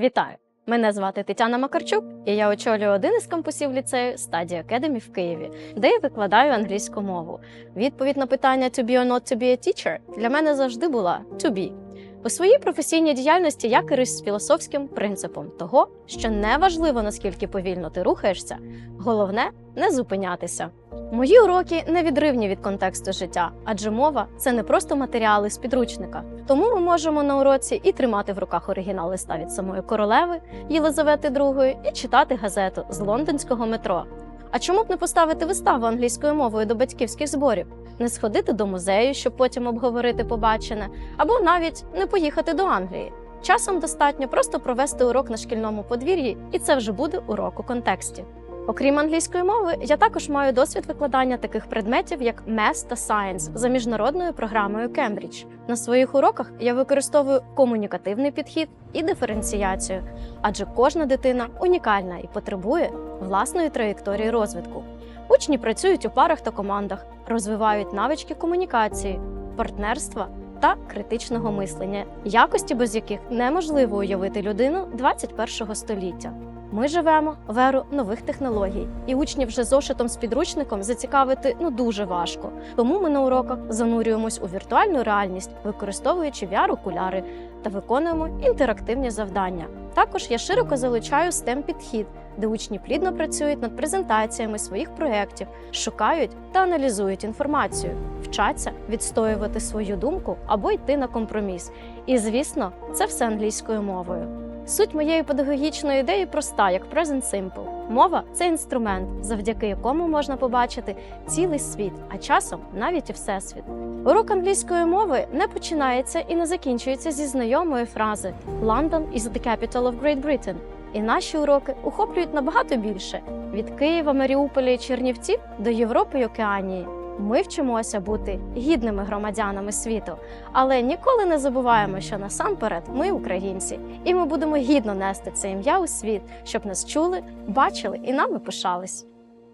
Вітаю! Мене звати Тетяна Макарчук, і я очолюю один із кампусів ліцею Study Academy в Києві, де я викладаю англійську мову. Відповідь на питання to be or not to be a teacher для мене завжди була to be. У своїй професійній діяльності я керуюсь філософським принципом того, що не важливо наскільки повільно ти рухаєшся, головне не зупинятися. Мої уроки невідривні від контексту життя, адже мова це не просто матеріали з підручника. Тому ми можемо на уроці і тримати в руках оригінал листа від самої королеви Єлизавети II і читати газету з лондонського метро. А чому б не поставити виставу англійською мовою до батьківських зборів, не сходити до музею, щоб потім обговорити побачене, або навіть не поїхати до Англії? Часом достатньо просто провести урок на шкільному подвір'ї, і це вже буде урок у контексті. Окрім англійської мови, я також маю досвід викладання таких предметів, як Math та Science за міжнародною програмою Cambridge. На своїх уроках я використовую комунікативний підхід і диференціацію, адже кожна дитина унікальна і потребує власної траєкторії розвитку. Учні працюють у парах та командах, розвивають навички комунікації, партнерства та критичного мислення, якості без яких неможливо уявити людину 21 століття. Ми живемо в еру нових технологій, і учнів вже зошитом з підручником зацікавити ну дуже важко. Тому ми на уроках занурюємось у віртуальну реальність, використовуючи VR-окуляри та виконуємо інтерактивні завдання. Також я широко залучаю stem підхід, де учні плідно працюють над презентаціями своїх проєктів, шукають та аналізують інформацію, вчаться відстоювати свою думку або йти на компроміс. І звісно, це все англійською мовою. Суть моєї педагогічної ідеї проста, як present simple. Мова це інструмент, завдяки якому можна побачити цілий світ, а часом навіть і всесвіт. Урок англійської мови не починається і не закінчується зі знайомої фрази London is the capital of Great Britain. І наші уроки охоплюють набагато більше від Києва, Маріуполя і Чернівців до Європи й Океанії. Ми вчимося бути гідними громадянами світу, але ніколи не забуваємо, що насамперед ми українці, і ми будемо гідно нести це ім'я у світ, щоб нас чули, бачили і нами пишались.